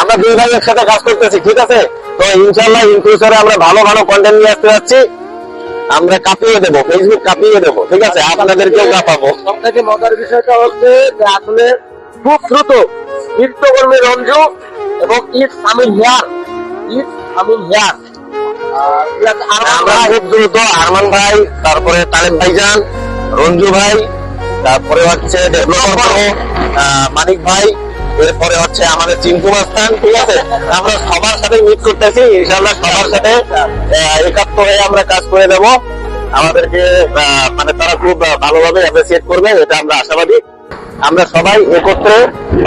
আমরা দুই ভাই একসাথে কাজ করতেছি ঠিক আছে? তো ইনশাল্লাহ ইন ফিউচারে আমরা ভালো ভালো কন্টেন্ট নিয়ে আসতে যাচ্ছি। আমরা কাঁপিয়ে দেবো ফেসবুক কাঁপিয়ে দেবো ঠিক আছে? আপনাদেরকেও কাঁপাবো। সব থেকে মজার বিষয়টা হচ্ছে যে আসলে খুব দ্রুত নৃত্যকর্মী রঞ্জু এবং ঈদ সামিল হেয়ার ঈদ সামিল হেয়ার। আমরা খুব দ্রুত আরমান ভাই তারপরে তালেব ভাইজান রঞ্জু ভাই তারপরে হচ্ছে ডেভেলপার মানিক ভাই এরপরে হচ্ছে আমাদের চিন্টু মাস্তান ঠিক আছে? আমরা সবার সাথে মিট করতেছি ইনশাল্লাহ সবার সাথে একাত্ম হয়ে আমরা কাজ করে দেব আমাদেরকে মানে তারা খুব ভালোভাবে অ্যাপ্রিসিয়েট করবে, এটা আমরা আশাবাদী। আমরা সবাই একত্রে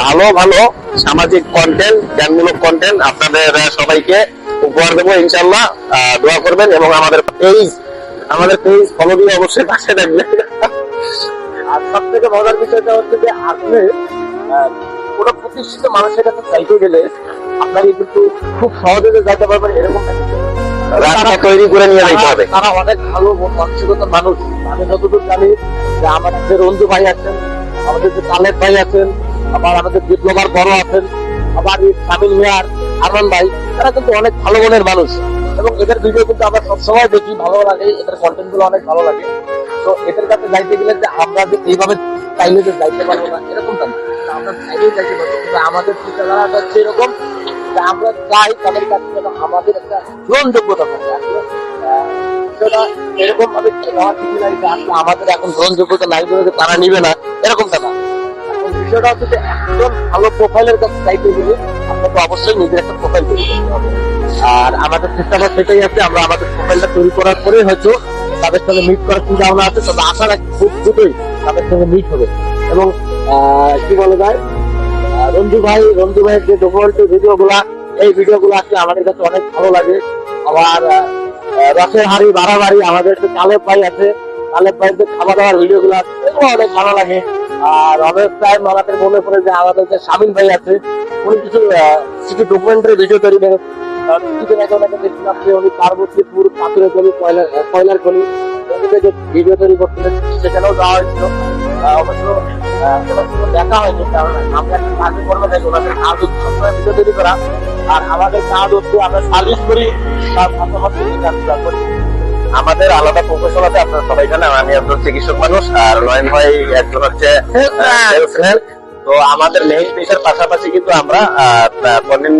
ভালো ভালো সামাজিক কন্টেন্ট জ্ঞানমূলক কন্টেন্ট আপনাদের সবাইকে উপহার দেবো ইনশাল্লাহ দোয়া করবেন এবং আমাদের পেজ আমাদের পেজ ফলো দিয়ে অবশ্যই পাশে থাকবেন। আর সব থেকে মজার বিষয়টা হচ্ছে যে আপনি কোনো প্রতিষ্ঠিত মানুষের কাছে চাইতে গেলে আপনাকে কিন্তু খুব সহজে যাইতে পারবেন এরকম। রাস্তা তৈরি করে নিয়ে যেতে হবে। তারা- অনেক ভালো মানসিকতার মানুষ। আমি যতদূর জানি যে আমাদের যে রঞ্জু ভাই আছেন আমাদের যে তালেব ভাই আছেন আবার আমাদের ডিপ্লোমার বড় আছেন আবার এই সামিল মিয়ার আরমান ভাই তারা কিন্তু অনেক ভালো মনের মানুষ। এবং এদের ভিডিও কিন্তু আমরা সবসময় দেখি ভালো লাগে এদের কন্টেন্টগুলো অনেক ভালো লাগে। তো এদের কাছে যাইতে গেলে যে আমরা যে এইভাবে চাইলে যে যাইতে পারব না এরকমটা না। আমাদের চিন্তাধারাটা এরকম আমরা চাই তাদের আমাদের একটা এরকম আমাদের এখন তারা নিবে না এরকমটা না বিষয়টা হচ্ছে যে ভালো প্রোফাইলের কাছে চাইতে গেলে আপনাকে অবশ্যই নিজের একটা প্রোফাইল তৈরি করতে হবে। আর আমাদের চেষ্টাটা সেটাই আছে, আমরা আমাদের প্রোফাইলটা তৈরি করার পরে হয়তো তাদের সঙ্গে মিট করার চিন্তা ভাবনা আছে, তবে আশা রাখি খুব দ্রুতই তাদের সঙ্গে মিট হবে। এবং কি বলা যায় রঞ্জু ভাই, রঞ্জু ভাইয়ের যে ডকুমেন্টারি ভিডিও গুলা এই ভিডিও গুলো আসলে আমাদের কাছে অনেক ভালো লাগে। আবার রসের হাড়ি, বাড়াবাড়ি আমাদের যে তালেব ভাই আছে তালেব ভাইয়ের যে খাওয়া দাওয়ার ভিডিও গুলো এগুলো অনেক ভালো লাগে। আর রমেশ সাহেব আমাদের মনে পড়ে যে আমাদের যে শামিল ভাই আছে, উনি কিছু কিছু ডকুমেন্টারি ভিডিও তৈরি করে কিছুদিন আগে ওনাকে যে উনি পার্বতীপুর পাথরের গলি কয়লার কয়লার গলি ভিডিও তৈরি করছিলেন, সেখানেও যাওয়া হয়েছিল। অবশ্য দেখা হয়নি কারণ আমরা একটা কাজে করব না ওনাদের কাজ হচ্ছে সবসময় ভিডিও তৈরি করা। আর আমাদের কাজ হচ্ছে আমরা সার্ভিস করি তার পাশাপাশি এই কাজটা করি। আমাদের আলাদা প্রফেশন আছে আপনারা সবাই জানেন আমি একজন চিকিৎসক মানুষ আর নয়ন ভাই একজন হচ্ছে তো আমাদের মেইন পেশার পাশাপাশি কিন্তু আমরা কন্টেন্ট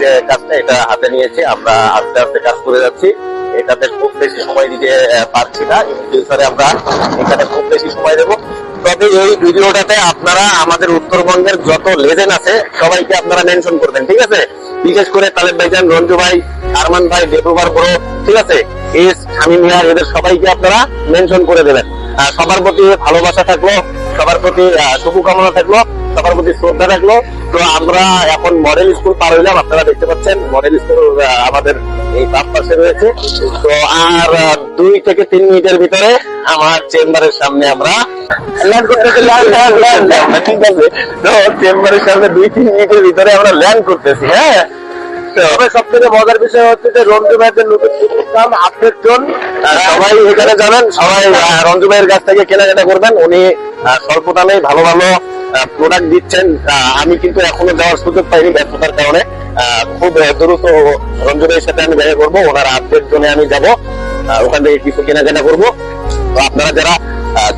যে কাজটা এটা হাতে নিয়েছি। আমরা আস্তে আস্তে কাজ করে যাচ্ছি। এটাতে খুব বেশি সময় দিতে পারছি না। ফিউচারে আমরা এখানে খুব বেশি সময় দেবো। তবে এই ভিডিওটাতে আপনারা আমাদের উত্তরবঙ্গের যত লেজেন্ড আছে, সবাইকে আপনারা মেনশন করবেন, ঠিক আছে? বিশেষ করে তালেব ভাইজান, রঞ্জু ভাই, আরমান ভাই দেবুবার বড় ঠিক আছে? এস, শামীম মিয়া, এদের সবাইকে আপনারা মেনশন করে দেবেন। সবার প্রতি ভালোবাসা থাকল, সবার প্রতি শুভকামনা থাকল, সবার প্রতি শ্রদ্ধা থাকল। তো আমরা এখন মডেল স্কুল পার হইলাম, আপনারা দেখতে পাচ্ছেন মডেল স্কুল আমাদের এই বাম পাশে রয়েছে। তো আর দুই থেকে তিন মিনিটের ভিতরে আমার চেম্বারের সামনে আমরা ল্যান্ড করতেছি ল্যান্ড ল্যান্ড ল্যান্ড ঠিক আছে। তো চেম্বারের সামনে দুই তিন মিনিটের ভিতরে আমরা ল্যান্ড করতেছি হ্যাঁ? তো তবে সব থেকে মজার বিষয় হচ্ছে যে রঞ্জু ভাইয়ের নতুন নাম আপডেট জন সবাই এখানে যাবেন সবাই রঞ্জু ভাইয়ের কাছ থেকে কেনাকাটা করবেন। উনি স্বল্প দামে ভালো ভালো প্রোডাক্ট দিচ্ছেন আমি কিন্তু এখনও যাওয়ার সুযোগ পাইনি ব্যস্ততার কারণে। খুব দ্রুত রঞ্জু ভাইয়ের সাথে আমি দেখা করব, ওনার আপডেট জন্য আমি যাব। ওখান থেকে কিছু কেনাকাটা করব। তো আপনারা যারা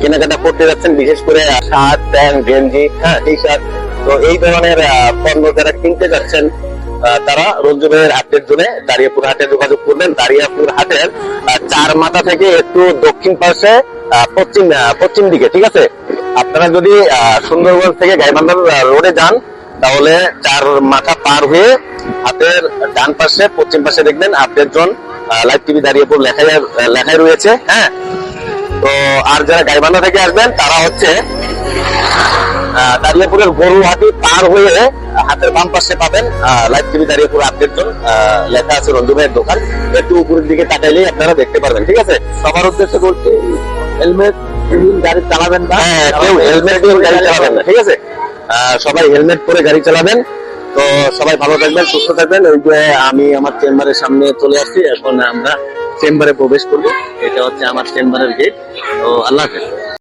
কেনাকাটা করতে যাচ্ছেন, বিশেষ করে শার্ট, প্যান্ট, গেঞ্জি হ্যাঁ টি শার্ট তো এই ধরনের পণ্য যারা কিনতে যাচ্ছেন তারা রঞ্জনের হাটের জন্য দাঁড়িয়াপুর হাটে যোগাযোগ করবেন। দাঁড়িয়াপুর হাটের চার মাথা থেকে একটু দক্ষিণ পাশে পশ্চিম পশ্চিম দিকে, ঠিক আছে? আপনারা যদি সুন্দরবন থেকে গাইবান্ধার রোডে যান, তাহলে চার মাথা পার হয়ে হাতের ডান পাশে, পশ্চিম পাশে দেখবেন update zone live TV Dariyapur লেখায় লেখায় রয়েছে হ্যাঁ? তো আর যারা গাইবান্ধা থেকে আসবেন, তারা হচ্ছে দাঁড়িয়াপুরের গরুহাটি পার হয়ে হাতের বাম পাশে পাবেন live TV Dariyapur update zone লেখা আছে রঞ্জু ভাইয়ের দোকান। একটু উপরের দিকে তাকাইলেই আপনারা দেখতে পারবেন, ঠিক আছে? সবার উদ্দেশ্যে বলছি হেলমেট গাড়ি চালাবেন না। হ্যাঁ কেউ হেলমেট দিয়ে গাড়ি চালাবেন না ঠিক আছে? সবাই হেলমেট পরে গাড়ি চালাবেন। তো সবাই ভালো থাকবেন সুস্থ থাকবেন। ওই যে আমি আমার চেম্বারের সামনে চলে আসছি এখন আমরা চেম্বারে প্রবেশ করব। এটা হচ্ছে আমার চেম্বারের গেট তো আল্লাহ হাফেজ।